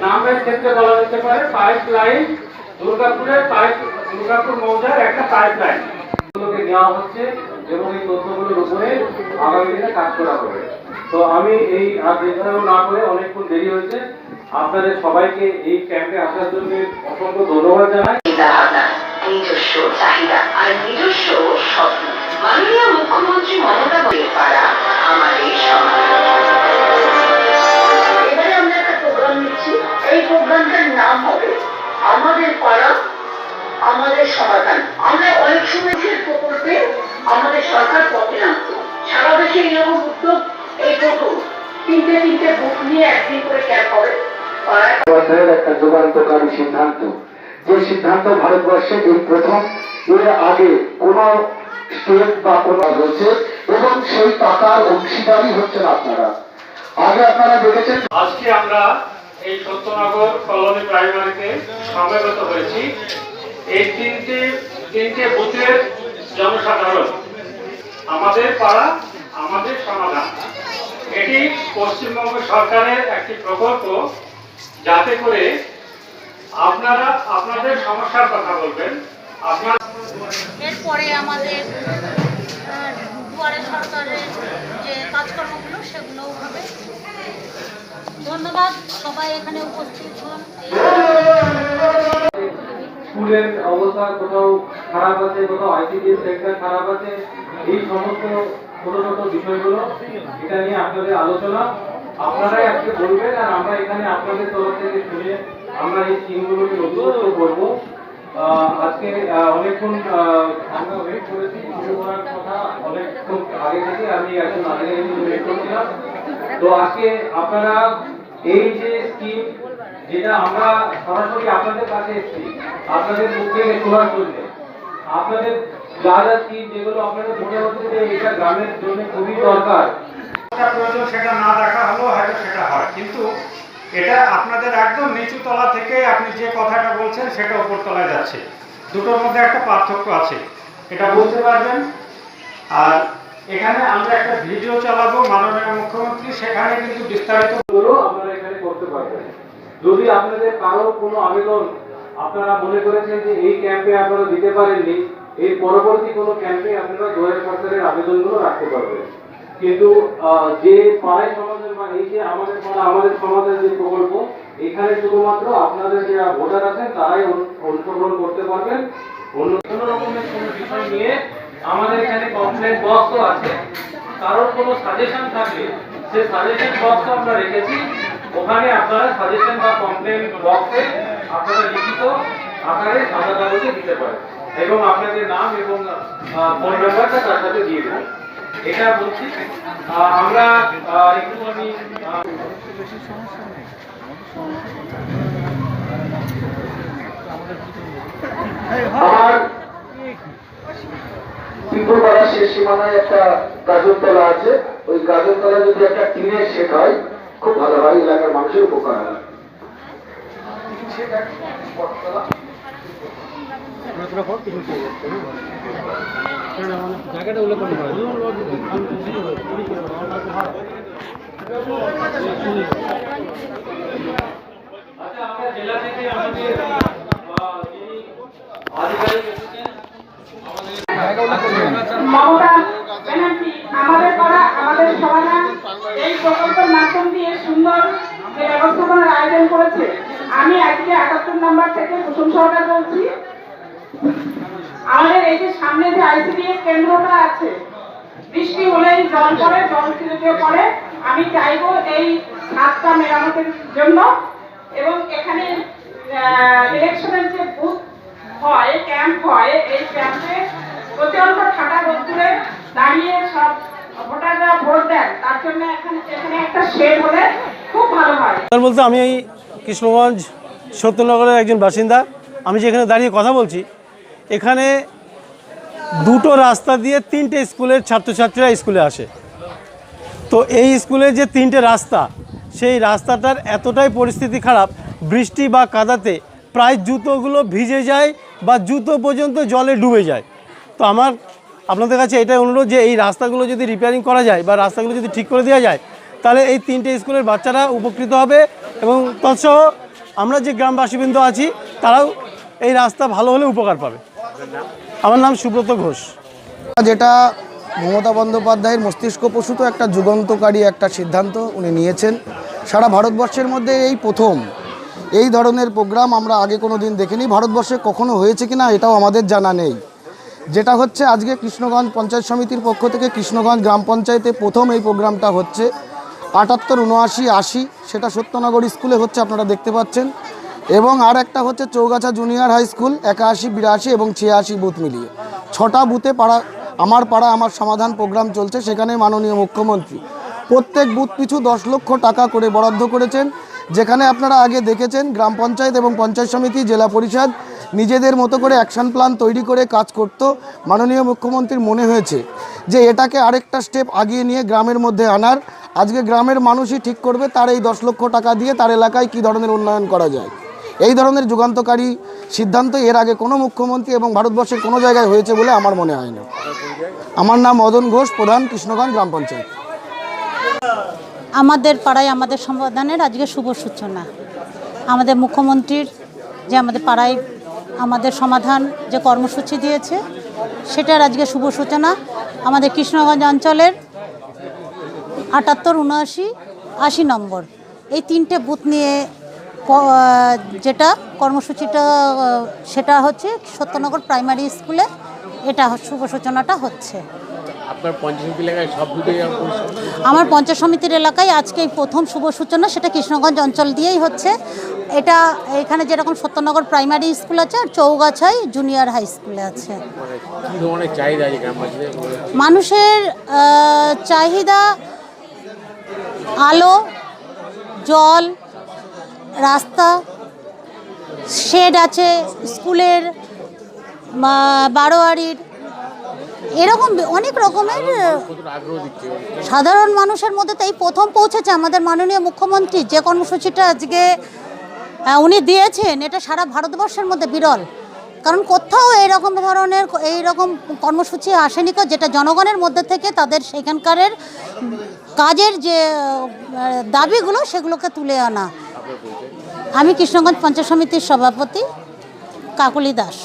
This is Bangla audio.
নামের ক্ষেত্রে বলা যেতে পারে পাইপ লাইন দুর্গাপুরের পাইপ দুর্গাপুর মৌজার একটা পাইপ লাইন নেওয়া হচ্ছে এবং এই তথ্যগুলোর উপরে আগামী দিনে কাজ করা হবে। তো আমি এই আর দীর্ঘায়ু না করে অনেকক্ষণ দেরি হয়েছে। আপনাদের সবাইকে এই ক্যাম্পে আসার জন্য অসংখ্য ধন্যবাদ জানাই। নিজস্ব আর নিজস্ব মুখ্যমন্ত্রী মমতা প্রোগ্রাম এই হবে আমাদের পাড়া, আমাদের সমাধান। আমরা অনেক সময় আমাদের সরকার পথে সারা দেশে এরকম উদ্যোগ এই প্রথম। তিনটে তিনটে বুথ নিয়ে একদিন করে ক্যাম্প হবে। পাড়ায় একটা যুগান্তকারী সিদ্ধান্ত। যে সিদ্ধান্ত ভারতবর্ষে এই প্রথম, এর আগে কোন স্টেট বা কোন হচ্ছে এবং সেই টাকার অংশীদারই হচ্ছেন আপনারা। আগে আপনারা দেখেছেন আজকে আমরা এই সত্যনগর কলোনি প্রাইমারিতে সমবেত হয়েছি। এই তিনটি, তিনটে বুথের জনসাধারণ, আমাদের পাড়া, আমাদের সমাধান। এটি পশ্চিমবঙ্গ সরকারের একটি প্রকল্প। যাতে করে আপনারা আপনাদের সমস্যার কথা বলবেন। আপনার এরপরে আমাদের দুয়ারে সরকারের যে কাজকর্মগুলো সেগুলোও হবে। ধন্যবাদ সবাই এখানে উপস্থিত হন। স্কুলের অবস্থা কোথাও খারাপ আছে কোথাও আইসিডি সেক্টর খারাপ আছে এই সমস্ত ছোট ছোট বিষয়গুলো এটা নিয়ে আপনাদের আলোচনা। আপনারাই আজকে বলবেন আর আমরা এখানে আপনাদের তরফ থেকে শুনে আমরা এই স্কিমগুলোকে নথিভুক্ত করব। আজকে অনেকক্ষণ আমরা ওয়েট করেছি, শুরু করার কথা অনেকক্ষণ আগে থেকে আমি একজন আগে ওয়েট করছিলাম। তো আজকে আপনারা এই যে স্কিম যেটা আমরা সরাসরি আপনাদের কাছে এসেছি, আপনাদের মুখে শোনার জন্য, আপনাদের যা যা স্কিম যেগুলো আপনাদের মনে হচ্ছে যে এটা গ্রামের জন্য খুবই দরকার প্রয়োজন সেটা না দেখা হলেও হয়তো সেটা হয়। কিন্তু এটা আপনাদের একদম থেকে আপনি যে কথাটা বলছেন সেটা যাচ্ছে। দুটোর মধ্যে একটা পার্থক্য আছে। এটা পারবেন? আর এখানে আমরা একটা ভিডিও চালাবো মাননীয় মুখ্যমন্ত্রী, সেখানে কিন্তু বিস্তারিত আপনারা এখানে করতে পারবেন। যদি আপনাদের কারও কোনো আবেদন, আপনারা মনে করেছেন যে এই ক্যাম্পে আপনারা দিতে পারেননি এই পরবর্তী কোনো ক্যাম্পে আপনারা দুয়ারে সরকারের আবেদনগুলো রাখতে পারবেন। কিন্তু যে পাড়ায় সমাজের বা এই যে আমাদের পাড়া, আমাদের সমাজের যে প্রকল্প, এখানে শুধুমাত্র আপনাদের যারা ভোটার আছেন, তারাই অংশগ্রহণ করতে পারবেন। অন্য কোনো রকমের কোনো বিষয় নিয়ে আমাদের এখানে কমপ্লেন বক্সও আছে। কারোর কোনো সাজেশন থাকলে, সে সাজেশন বক্স আমরা রেখেছি। ওখানে আপনারা সাজেশন বা কমপ্লেন বক্সে আপনারা লিখিত আকারে সাদা কাগজে দিতে পারেন। এবং আপনাদের নাম এবং ফোন নাম্বারটা তার সাথে দিয়ে দেবেন। এটা বলছি। আমরা একটু আমি ত্রিপুরপাড়া শেষ সীমানায় একটা গাজরতলা আছে। ওই গাজরতলা যদি একটা টিনের শেড হয় খুব ভালো হয়, এলাকার মানুষের উপকার হয়। আচ্ছা আমরা জেলা থেকে আমাদের মমতা মাধ্যম দিয়ে সুন্দর ব্যবস্থাপনার আয়োজন করেছে। আমি আজকে একাত্তর নম্বর থেকে কুসুম সরকার বলছি। আমাদের এই যে সামনে যে আইসিডিএস কেন্দ্রটা আছে, বৃষ্টি হলেই জল পড়ে, জল ছিটে পড়ে। আমি চাইব এই ছাদটা মেরামতের জন্য এবং এখানে ইলেকশনের যে বুথ হয় ক্যাম্প হয়, এই ক্যাম্পে প্রচণ্ড ঠান্ডা রোদ্দুরে দাঁড়িয়ে সব ভোটাররা ভোট দেন। তার জন্য এখানে এখানে একটা শেড হলে খুব ভালো হয়। তার বলতে আমি কৃষ্ণগঞ্জ সত্যনগরের একজন বাসিন্দা। আমি যেখানে দাঁড়িয়ে কথা বলছি এখানে দুটো রাস্তা দিয়ে তিনটে স্কুলের ছাত্রছাত্রীরা স্কুলে আসে। তো এই স্কুলের যে তিনটে রাস্তা, সেই রাস্তাটার এতটাই পরিস্থিতি খারাপ, বৃষ্টি বা কাদাতে প্রায় জুতোগুলো ভিজে যায় বা জুতো পর্যন্ত জলে ডুবে যায়। তো আমার আপনাদের কাছে এটাই অনুরোধ যে এই রাস্তাগুলো যদি রিপেয়ারিং করা যায় বা রাস্তাগুলো যদি ঠিক করে দেওয়া যায়, তাহলে এই তিনটে স্কুলের বাচ্চারা উপকৃত হবে এবং তৎসহ আমরা যে গ্রামবাসীবৃন্দ আছি, তারাও এই রাস্তা ভালো হলে উপকার পাবে। আমার নাম সুব্রত ঘোষ। যেটা মমতা বন্দ্যোপাধ্যায়ের মস্তিষ্ক প্রসূত একটা যুগান্তকারী একটা সিদ্ধান্ত উনি নিয়েছেন। সারা ভারতবর্ষের মধ্যে এই প্রথম। এই ধরনের প্রোগ্রাম আমরা আগে কোনো দিন দেখিনি। ভারতবর্ষে কখনো হয়েছে কিনা এটাও আমাদের জানা নেই। যেটা হচ্ছে, আজকে কৃষ্ণগঞ্জ পঞ্চায়েত সমিতির পক্ষ থেকে কৃষ্ণগঞ্জ গ্রাম পঞ্চায়েতে প্রথম এই প্রোগ্রামটা হচ্ছে। আটাত্তর, উনআশি, আশি, সেটা সত্যনগর স্কুলে হচ্ছে, আপনারা দেখতে পাচ্ছেন। এবং আর একটা হচ্ছে চৌগাছা জুনিয়র হাই স্কুল একাশি, বিরাশি এবং ছিয়াশি বুথ মিলিয়ে। ছটা বুথে পাড়া, আমার পাড়া, আমার সমাধান প্রোগ্রাম চলছে সেখানে মাননীয় মুখ্যমন্ত্রী। প্রত্যেক বুথ পিছু দশ লক্ষ টাকা করে বরাদ্দ করেছেন, যেখানে আপনারা আগে দেখেছেন গ্রাম পঞ্চায়েত এবং পঞ্চায়েত সমিতি, জেলা পরিষদ নিজেদের মতো করে অ্যাকশন প্ল্যান তৈরি করে কাজ করত। মাননীয় মুখ্যমন্ত্রীর মনে হয়েছে যে এটাকে আরেকটা স্টেপ আগিয়ে নিয়ে গ্রামের মধ্যে আনার। আজকে গ্রামের মানুষই ঠিক করবে, তার এই দশ লক্ষ টাকা দিয়ে তার এলাকায় কী ধরনের উন্নয়ন করা যায়। এই ধরনের যুগান্তকারী সিদ্ধান্ত এর আগে কোনো মুখ্যমন্ত্রী এবং ভারতবর্ষের কোনো জায়গায় হয়েছে বলে আমার মনে হয় না। আমার নাম মদন ঘোষ, প্রধান কৃষ্ণগঞ্জ গ্রাম পঞ্চায়েত। আমাদের পাড়ায় আমাদের সমাধানের আজকে শুভ সূচনা। আমাদের মুখ্যমন্ত্রীর যে আমাদের পাড়ায় আমাদের সমাধান যে কর্মসূচি দিয়েছে, সেটার আজকে শুভ সূচনা। আমাদের কৃষ্ণগঞ্জ অঞ্চলের আটাত্তর, উনআশি, আশি নম্বর, এই তিনটে বুথ নিয়ে যেটা কর্মসূচিটা সেটা হচ্ছে সত্যনগর প্রাইমারি স্কুলে এটা শুভ সূচনাটা হচ্ছে। আমার পঞ্চায়েত সমিতির এলাকায় আজকে এই প্রথম শুভ সূচনা সেটা কৃষ্ণগঞ্জ অঞ্চল দিয়েই হচ্ছে। এটা এখানে যেরকম সত্যনগর প্রাইমারি স্কুল আছে আর চৌগাছাই জুনিয়র হাই স্কুলে আছে। মানে মানুষের চাহিদা আলো জল রাস্তা শেড আছে স্কুলের বারোয়ারির এরকম অনেক রকমের সাধারণ মানুষের মধ্যে তো এই প্রথম পৌঁছেছে আমাদের মাননীয় মুখ্যমন্ত্রী। যে কর্মসূচিটা আজকে উনি দিয়েছেন এটা সারা ভারতবর্ষের মধ্যে বিরল। কারণ কোথাও এইরকম ধরনের এইরকম কর্মসূচি আসেনি কো, যেটা জনগণের মধ্যে থেকে তাদের সেখানকারের কাজের যে দাবিগুলো সেগুলোকে তুলে আনা। আমি কৃষ্ণগঞ্জ পঞ্চায়েত সমিতির সভাপতি কাকুলি দাস।